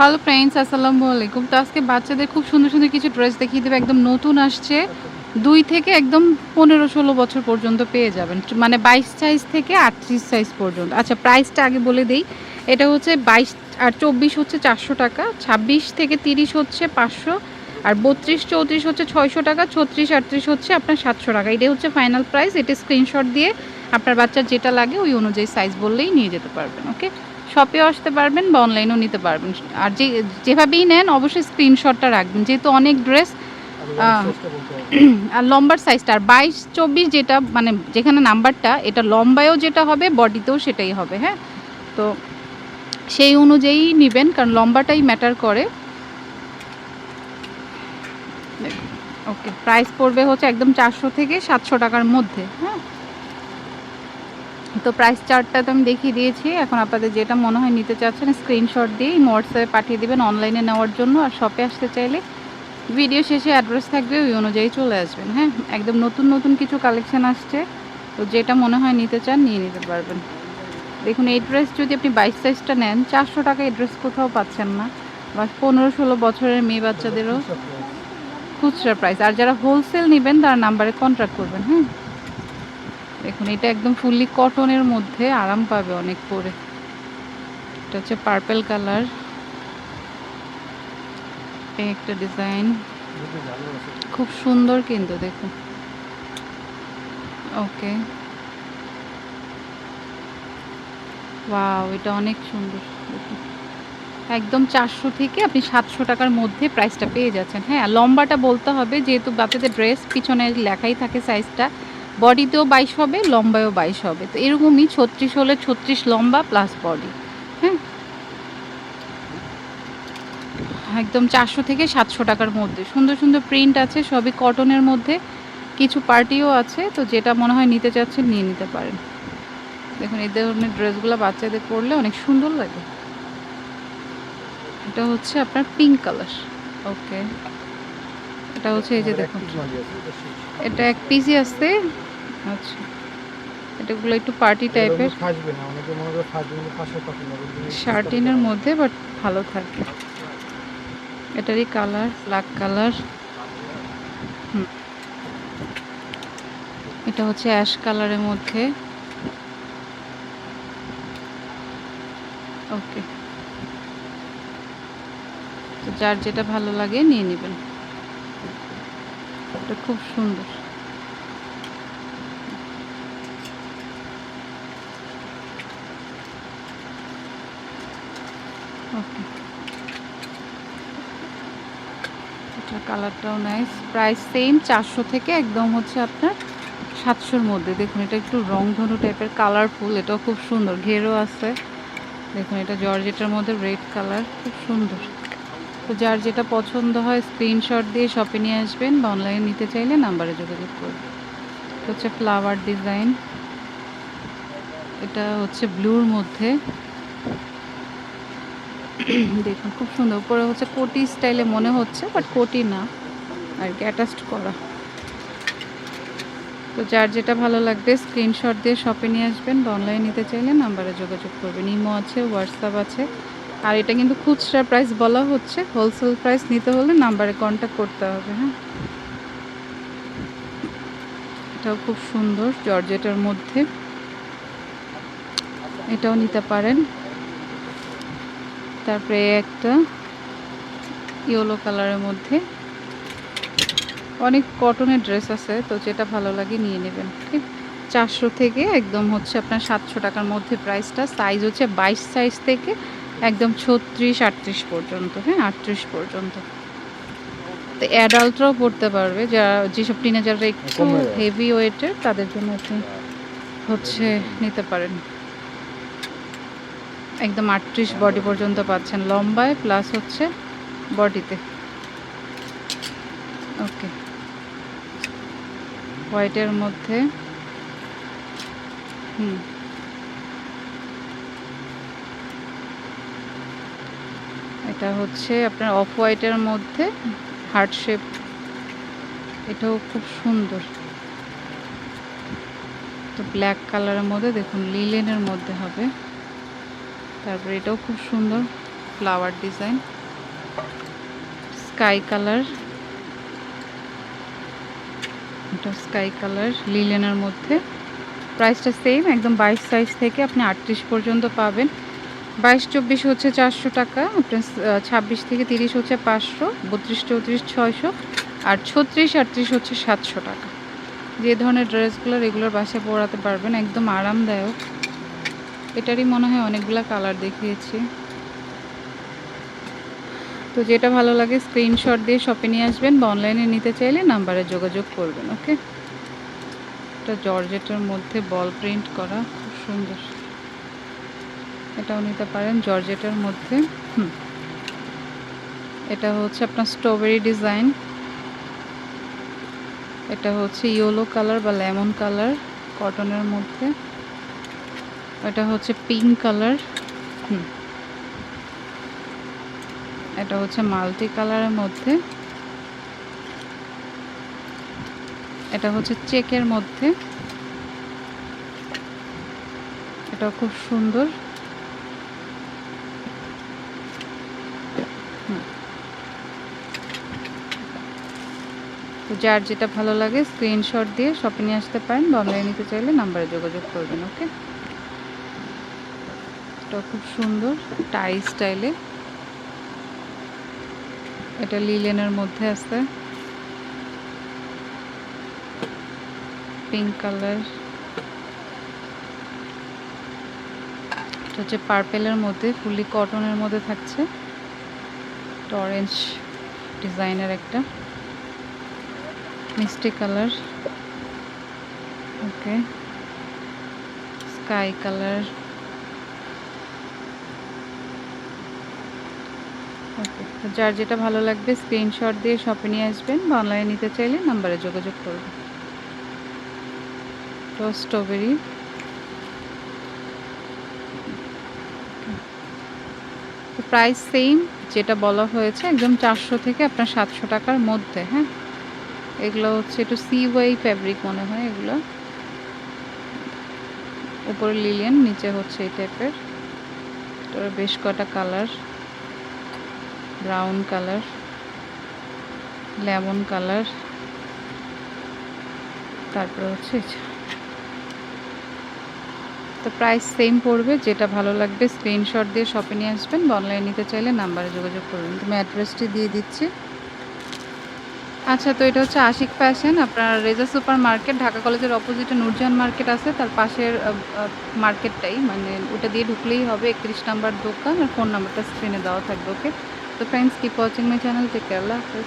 Hello friends আসসালামু আলাইকুম তো আজকে বাচ্চাদের খুব সুন্দর সুন্দর কিছু ড্রেস দেখিয়ে দেবে একদম নতুন আসছে দুই থেকে একদম পনেরো ষোলো বছর পর্যন্ত পেয়ে যাবেন মানে বাইশ সাইজ থেকে আটত্রিশ সাইজ পর্যন্ত আচ্ছা প্রাইসটা আগে বলে দিই এটা হচ্ছে বাইশ আর চব্বিশ হচ্ছে চারশো টাকা ছাব্বিশ থেকে তিরিশ হচ্ছে পাঁচশো আর বত্রিশ চৌত্রিশ হচ্ছে ছয়শো টাকা ছত্রিশ আটত্রিশ হচ্ছে আপনার সাতশো টাকা এটাই হচ্ছে ফাইনাল প্রাইস এটা স্ক্রিনশট দিয়ে আপনার বাচ্চার যেটা লাগে ওই অনুযায়ী সাইজ বললেই নিয়ে যেতে পারবেন ওকে শপেও আসতে পারবেন বা অনলাইনেও নিতে পারবেন আর যে যেভাবেই নেন অবশ্যই স্ক্রিনশটটা রাখবেন যেহেতু অনেক ড্রেস আর লম্বার সাইজটা আর বাইশ চব্বিশ যেটা মানে যেখানে নাম্বারটা এটা লম্বায়ও যেটা হবে বডিতেও সেটাই হবে হ্যাঁ তো সেই অনুযায়ী নেবেন কারণ লম্বাটাই ম্যাটার করে ওকে প্রাইস পড়বে হচ্ছে একদম চারশো থেকে সাতশো টাকার মধ্যে হ্যাঁ তো প্রাইস চার্টটা তো আমি দেখিয়ে দিয়েছি এখন আপনাদের যেটা মনে হয় নিতে চাচ্ছেন স্ক্রিনশট দিয়ে হোয়াটসঅ্যাপে পাঠিয়ে দেবেন অনলাইনে নেওয়ার জন্য আর শপে আসতে চাইলে ভিডিও শেষে অ্যাড্রেস থাকবে ওই অনুযায়ী চলে আসবেন হ্যাঁ একদম নতুন নতুন কিছু কালেকশান আসছে তো যেটা মনে হয় নিতে চান নিয়ে নিতে পারবেন দেখুন এই ড্রেস যদি আপনি বাইশ সাইজটা নেন চারশো টাকা এই ড্রেস কোথাও পাচ্ছেন না বা পনেরো ষোলো বছরের মেয়ে বাচ্চাদেরও খুচরা প্রাইস আর যারা হোলসেল নেবেন তারা নাম্বারে কন্ট্যাক্ট করবেন হ্যাঁ দেখুন এটা একদম ফুললি কটনের মধ্যে আরাম পাবে অনেক পরে এটা হচ্ছে পার্পেল কালার এই একটা ডিজাইন খুব সুন্দর কিন্তু দেখুন ওকে ওয়াও এটা অনেক সুন্দর একদম চারশো থেকে আপনি সাতশো টাকার মধ্যে প্রাইসটা পেয়ে যাচ্ছেন হ্যাঁ লম্বাটা বলতে হবে যেহেতু বাচ্চাদের ড্রেস পিছনে লেখাই থাকে সাইজটা বডিতেও বাইশ হবে লম্বায়ও বাইশ হবে তো এরকমই ছত্রিশ হলে ছত্রিশ লম্বা প্লাস বডি হ্যাঁ একদম চারশো থেকে সাতশো টাকার মধ্যে সুন্দর সুন্দর প্রিন্ট আছে সবই কটনের মধ্যে কিছু পার্টিও আছে তো যেটা মনে হয় নিতে চাচ্ছেন নিয়ে নিতে পারেন দেখুন এই ধরনের ড্রেসগুলো বাচ্চাদের পরলে অনেক সুন্দর লাগে এটা হচ্ছে আপনার পিঙ্ক কালার ওকে এটা হচ্ছে এই যে দেখুন এটা এক পিসি আসছে আচ্ছা এটাগুলো একটু পার্টি টাইপের ফাঁসবে না অনেকে মনে করে ফাঁসবে না ফাঁসা পছন্দ করে শার্টিনের মধ্যে বাট ভালো থাকে এটারই কালার ব্ল্যাক কালার হুম এটা হচ্ছে অ্যাশ কালারের মধ্যে ওকে যার যেটা ভালো লাগে নিয়ে নেবেন এটা খুব সুন্দর ওকে এটা কালারটাও নাইস প্রাইস সেম চারশো থেকে একদম হচ্ছে আপনার সাতশোর মধ্যে দেখুন এটা একটু ধনু টাইপের কালারফুল এটাও খুব সুন্দর ঘেরও আছে দেখুন এটা জর্জেটের মধ্যে রেড কালার খুব সুন্দর তো যার যেটা পছন্দ হয় স্ক্রিনশট দিয়ে শপে নিয়ে আসবেন বা অনলাইনে নিতে চাইলে নাম্বারে যোগাযোগ করবেন হচ্ছে ফ্লাওয়ার ডিজাইন এটা হচ্ছে ব্লুর মধ্যে দেখুন খুব সুন্দর উপরে হচ্ছে কোটি স্টাইলে মনে হচ্ছে বাট কোটি না আর কি অ্যাটাচড করা তো যার যেটা ভালো লাগবে স্ক্রিনশট দিয়ে শপে নিয়ে আসবেন বা অনলাইনে নিতে চাইলে নাম্বারে যোগাযোগ করবেন ইমো আছে হোয়াটসঅ্যাপ আছে আর এটা কিন্তু খুচরা প্রাইস বলা হচ্ছে হোলসেল প্রাইস নিতে হলে নাম্বারে কন্ট্যাক্ট করতে হবে হ্যাঁ এটাও খুব সুন্দর জর্জেটার মধ্যে এটাও নিতে পারেন তারপরে একটা ইয়েলো কালারের মধ্যে অনেক কটনের ড্রেস আছে তো যেটা ভালো লাগে নিয়ে নেবেন ঠিক চারশো থেকে একদম হচ্ছে আপনার সাতশো টাকার মধ্যে প্রাইসটা সাইজ হচ্ছে বাইশ সাইজ থেকে একদম ছত্রিশ আটত্রিশ পর্যন্ত হ্যাঁ আটত্রিশ পর্যন্ত তো অ্যাডাল্টরাও পড়তে পারবে যারা যেসব টিনেজাররা একটু হেভি ওয়েটের তাদের জন্য আপনি হচ্ছে নিতে পারেন একদম আটত্রিশ বডি পর্যন্ত পাচ্ছেন লম্বায় প্লাস হচ্ছে বডিতে ওকে হোয়াইটের মধ্যে হুম এটা হচ্ছে আপনার অফ হোয়াইটের মধ্যে হার্ট শেপ এটাও খুব সুন্দর তো ব্ল্যাক কালারের মধ্যে দেখুন লিলেনের মধ্যে হবে তারপরে এটাও খুব সুন্দর ফ্লাওয়ার ডিজাইন স্কাই কালার এটা স্কাই কালার লিলেনের মধ্যে প্রাইসটা সেম একদম বাইশ সাইজ থেকে আপনি আটত্রিশ পর্যন্ত পাবেন বাইশ চব্বিশ হচ্ছে চারশো টাকা আপনার ছাব্বিশ থেকে তিরিশ হচ্ছে পাঁচশো বত্রিশ চৌত্রিশ ছয়শো আর ছত্রিশ আটত্রিশ হচ্ছে সাতশো টাকা যে ধরনের ড্রেসগুলো রেগুলার বাসায় পরাতে পারবেন একদম আরামদায়ক এটারই মনে হয় অনেকগুলো কালার দেখিয়েছি তো যেটা ভালো লাগে স্ক্রিনশট দিয়ে শপে নিয়ে আসবেন বা অনলাইনে নিতে চাইলে নাম্বারে যোগাযোগ করবেন ওকে এটা জর্জেটের মধ্যে বল প্রিন্ট করা খুব সুন্দর এটাও নিতে পারেন জর্জেটের মধ্যে হুম এটা হচ্ছে আপনার স্ট্রবেরি ডিজাইন এটা হচ্ছে ইয়েলো কালার বা লেমন কালার কটনের মধ্যে এটা হচ্ছে পিঙ্ক কালার হুম এটা হচ্ছে মাল্টি কালারের মধ্যে এটা হচ্ছে চেকের মধ্যে এটা খুব সুন্দর তো যার যেটা ভালো লাগে স্ক্রিনশট দিয়ে শপিংয়ে আসতে পারেন বা অনলাইনে নিতে চাইলে নাম্বারে যোগাযোগ করবেন ওকে কালারটা খুব সুন্দর টাই স্টাইলে এটা লিলেনের মধ্যে আছে পিঙ্ক কালার এটা হচ্ছে পার্পেলের মধ্যে ফুলি কটনের মধ্যে থাকছে অরেঞ্জ ডিজাইনের একটা মিষ্টি কালার ওকে স্কাই কালার যার যেটা ভালো লাগবে স্ক্রিনশট দিয়ে শপে নিয়ে আসবেন বা অনলাইনে নিতে চাইলে নাম্বারে যোগাযোগ করবেন তো স্ট্রবেরি প্রাইস সেম যেটা বলা হয়েছে একদম চারশো থেকে আপনার সাতশো টাকার মধ্যে হ্যাঁ এগুলো হচ্ছে একটু সি ওয়াই ফ্যাব্রিক মনে হয় এগুলো উপরে লিলিয়ান নিচে হচ্ছে এই টাইপের বেশ কটা colour brown colour lemon colour তারপর হচ্ছে তো প্রাইস সেম পড়বে যেটা ভালো লাগবে স্ক্রিনশট দিয়ে শপে নিয়ে আসবেন অনলাইন নিতে চাইলে নাম্বারে যোগাযোগ করবেন তুমি অ্যাড্রেসটি দিয়ে দিচ্ছি আচ্ছা তো এটা হচ্ছে আশিক ফ্যাশন আপনার রেজা সুপার মার্কেট ঢাকা কলেজের অপোজিটে নুরজান মার্কেট আছে তার পাশের মার্কেটটাই মানে ওটা দিয়ে ঢুকলেই হবে একত্রিশ নাম্বার দোকান আর ফোন নাম্বারটা স্ক্রিনে দেওয়া থাকবে ওকে So friends, keep watching my channel. Take care. Allah Hafiz.